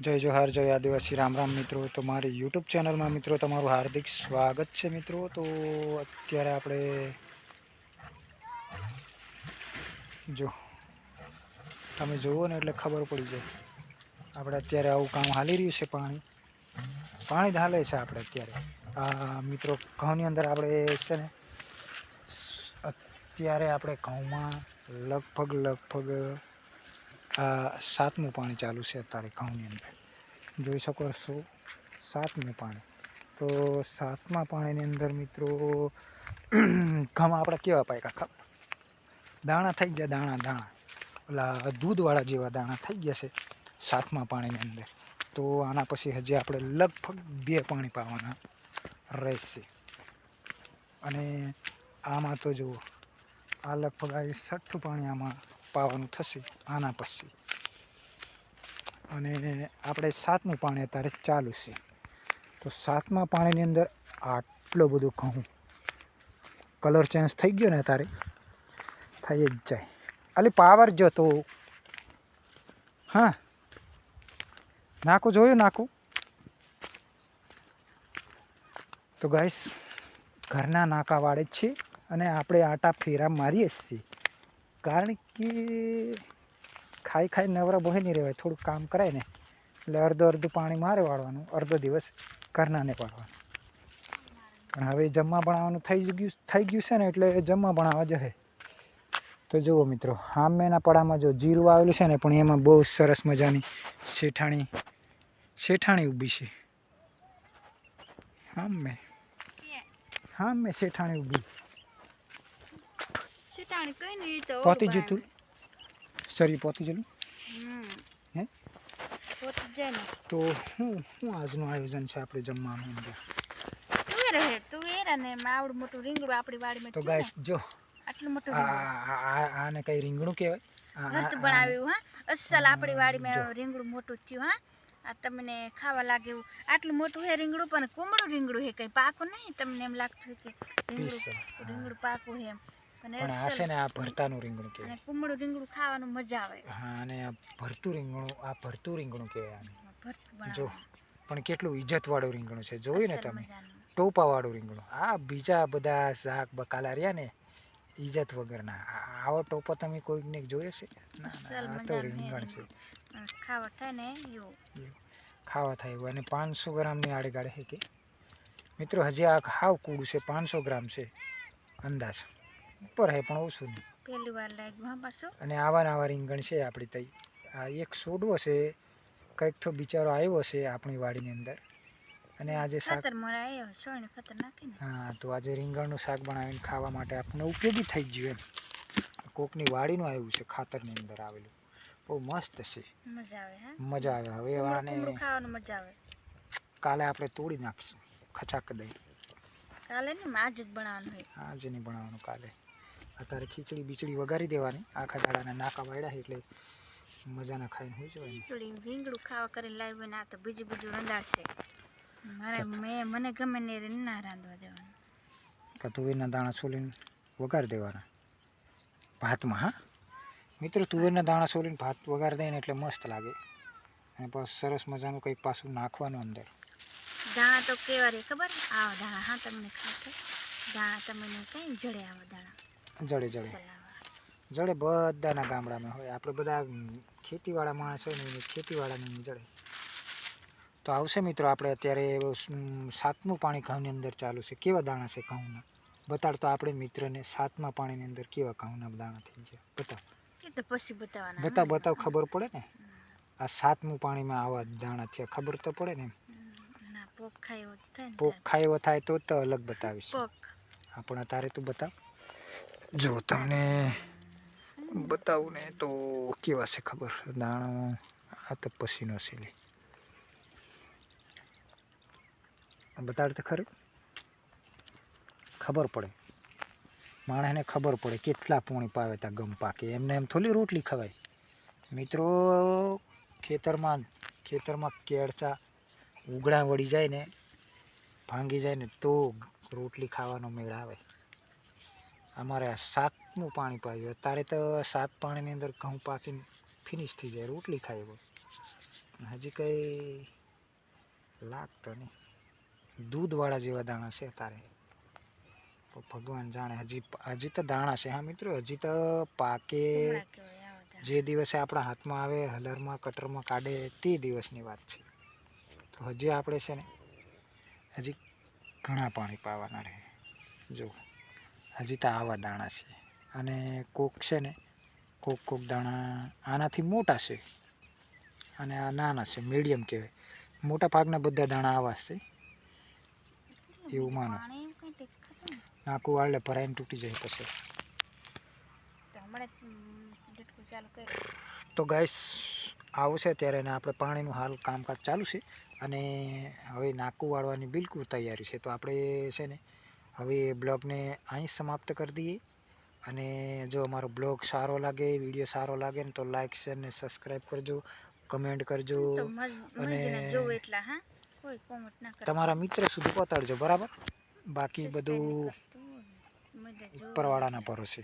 જય જોહાર, જય આદિવાસી, રામ રામ મિત્રો. તો મારી યુટ્યુબ ચેનલમાં મિત્રો તમારું હાર્દિક સ્વાગત છે મિત્રો. તો અત્યારે આપણે જો, તમે જુઓ ને એટલે ખબર પડી જાય. આપણે અત્યારે આવું કામ હાલી રહ્યું છે પાણી. પાણી હાલે છે આપણે અત્યારે. આ મિત્રો ઘઉંની અંદર આપણે છે ને, અત્યારે આપણે ઘઉંમાં લગભગ લગભગ આ સાતમું પાણી ચાલુ છે અત્યારે ઘઉંની અંદર. જોઈ શકો છો, સાતમું પાણી. તો સાતમા પાણીની અંદર મિત્રો, ઘઉં આપણે કેવા પાક્યા ખબર? દાણા થઈ ગયા, દાણા દાણા. ઓલા દૂધવાળા જેવા દાણા થઈ ગયા છે સાતમા પાણીની અંદર. તો આના પછી હજી આપણે લગભગ બે પાણી પાવાના રહેશે. અને આમાં તો જુઓ, આ લગભગ આ છઠ્ઠું પાણી આમાં પાવાનું થશે, આના પછી. અને આપણે સાતમું પાણી અત્યારે ચાલુ છે. તો સાતમા પાણીની અંદર આટલો બધો ઘઉં. કલર ચેન્જ થઈ ગયો ને અત્યારે? થઈ જ જાય. અલી પાવર જો તો. હા. નાખું, જોયું નાખું? તો ગાઈસ ઘરના નાકા વાળે જ છે અને આપણે આટા ફેરા મારીએ છીએ. કારણ કે ખાઈ ખાઈ નવરા બહે નહીં રહેવાય. થોડું કામ કરાય ને, એટલે અડધો અડધું પાણી મારે વાળવાનું, અડધો દિવસ ઘરનાને પાડવાનું. પણ હવે જમવા બનાવવાનું થઈ ગયું થઈ ગયું છે ને, એટલે જમવા બનાવવા જશે. તો જુઓ મિત્રો, આમેના પડામાં જો જીરું આવેલું છે ને, પણ એમાં બહુ સરસ મજાની શેઠાણી શેઠાણી ઊભી છે. હા મેં હા મેં શેઠાણી ઊભી. શેતાણી કઈ નહીં તો પોતી જતું સરી પોતી જલું? હે? પોતી જાય તો હું હું આજનું આયોજન છે આપણે જમવાનું અંદર? તુવેર હે તુવેર ને માવડું મોટું રીંગણું આપણી વાડીમાં તો ગાઈસ જો. આટલું મોટું આને કઈ રીંગણું કહેવાય? ભરતું બનાવ્યું હા? અસલ આપણી. વાડીમાં રીંગણું મોટું થયું હા? આ તમને ખાવા લાગે એવું. આટલું મોટું હે રીંગણું પણ કુમળું રીંગણું હે કઈ પાકું નહીં? તમને એમ લાગતું કે રીંગણું રીંગણું પાકું હે એમ. પણ આ છે ને આ ભરતાનું રીંગણું અને કહેવાય કુમળું રીંગણું ખાવાનું મજા આવે. હા અને આ ભરતું રીંગણું આ ભરતું રીંગણું કહેવાય આને. જો પણ કેટલું ઇજ્જતવાળું રીંગણું છે. જોયું ને તમે. ટોપાવાળું રીંગણું. આ બીજા બધા શાક બકાલા રહ્યા ને ઇજ્જત વગરના. આવો ટોપો તમે કોઈકને જોયો છે? ના આ તો રીંગણ છે. ખાવા થાય ને એવું. ખાવા થાય એવું. અને પાંચસો ગ્રામની આડેગાડે છે કે? મિત્રો હજી આ હાવ કૂડું છે. પાંચસો ગ્રામ છે અંદાજ. ઉપર હે પણ ઓછું નહીં. પહેલી વાર લાગ્યું હા પાછું? અને આવા ને આવા રીંગણ છે આપણી તઈ. આ એક સોડવો છે કંઈક તો બિચારો આવ્યો છે આપણી વાડીની અંદર. અને આજે શાક ખાતર મળે એ સોયને ખાતર નાખીને હા તો આજે રીંગણનું શાક બનાવીને ખાવા માટે આપણને ઉપયોગી થઈ ગયું એમ. કોકની વાડીનું આવ્યું છે ખાતરની અંદર આવેલું. બહુ મસ્ત છે. મજા આવે મજા આવે. હવે આને ખાવાનું મજા આવે. કાલે આપણે તોડી નાખીશું ખચાક દઈ. કાલે ને આજ જ બનાવવાનું હોય. આજે નહીં બનાવવાનું કાલે. અત્યારે ખીચડી બીચડી વઘારી દેવાની. આખા દાડાના નાકા વાળ્યા એટલે મજાના ખાઈને હોય જવાય. ખીચડી રીંગણું ખાવા કરીને લાવ્યું ને આ તો બીજું બીજું રંધાડશે. મારે મેં મને ગમે ને ના રાંધવા દેવાનું. કે તુવેરના દાણા સોલીને વઘારી દેવાના. ભાતમાં હા? મિત્રો તુવેરના દાણા સોલીને ભાત વઘારી દઈને એટલે મસ્ત લાગે. અને બસ સરસ મજાનું કંઈક પાછું નાખવાનું અંદર. દાણા તો કેવા રે ખબર? આવા દાણા હા તમને ખાતે દાણા તમને કંઈ જડે આવા દાણા? જડે જડે. જડે બધાના ગામડામાં હોય. આપણે બધા ખેતીવાળા માણસ હોય ને ખેતીવાળાની જડે. તો આવશે મિત્રો આપણે અત્યારે સાતમું પાણી ઘઉંની અંદર ચાલુ છે. કેવા દાણા છે ઘઉંના? બતાડતો આપણે મિત્રને સાતમા પાણીની અંદર કેવા ઘઉંના દાણા થઈ ગયા? બતાવ. પછી બતાવવાના બતાવ બતાવ ખબર પડે ને? આ સાતમું પાણીમાં આવા દાણા થયા ખબર તો પડે ને પોખ ખાય થાય તો તો અલગ બતાવીશ. હા પણ અત્યારે તું બતાવ. જો તમને બતાવું ને તો કેવા છે ખબર? દાણો, આ તો પસીનો છે લે. બતાડ તો ખરું? ખબર પડે. માણસને ખબર પડે કેટલા પોણી પાવે ત્યાં ગમ પાકે. એમને એમ થોડી રોટલી ખવાય. મિત્રો, ખેતરમાં ખેતરમાં કેળચા ઉગડા વળી જાય ને, ભાંગી જાય ને તો રોટલી ખાવાનો મેળ આવે. અમારે આ સાતમું પાણી પાયું. અત્યારે તો સાત પાણીની અંદર ઘઉં પાકીને ફિનિશ થઈ જાય, રોટલી ખાઈ હોય. હજી કંઈ લાગતો નહીં. દૂધવાળા જેવા દાણા છે તારે તો ભગવાન જાણે હજી હજી તો દાણા છે. હા મિત્રો, હજી તો પાકે. જે દિવસે આપણા હાથમાં આવે, હલરમાં, કટરમાં કાઢે તે દિવસની વાત છે. તો હજી આપણે છે ને, હજી ઘણા પાણી પાવાના રહે. જો હજી તો આવા દાણા છે. અને કોક છે ને કોક કોક દાણા આનાથી મોટા છે. અને આ નાના છે મીડિયમ કહેવાય. મોટા ભાગના બધા દાણા આવા છે. એવું માનો. નાકું વાળે ભરાઈને તૂટી જાય પછી. તો ગાઈસ આવું છે ત્યારે એને આપણે પાણીનું હાલ કામકાજ ચાલુ છે. અને હવે નાકું વાળવાની બિલકુલ તૈયારી છે. તો આપણે છે ને હવે બ્લોગને અહીં સમાપ્ત કરી દઈએ. અને જો અમારો બ્લોગ સારો લાગે વીડિયો સારો લાગે ને તો લાઇક શેર ને સબસ્ક્રાઈબ કરજો કમેન્ટ કરજો અને તમારા મિત્ર સુધી પહોંચાડજો બરાબર? બાકી બધું પરવાળાના પરોશે ઉપરવાળાના ભરોસે.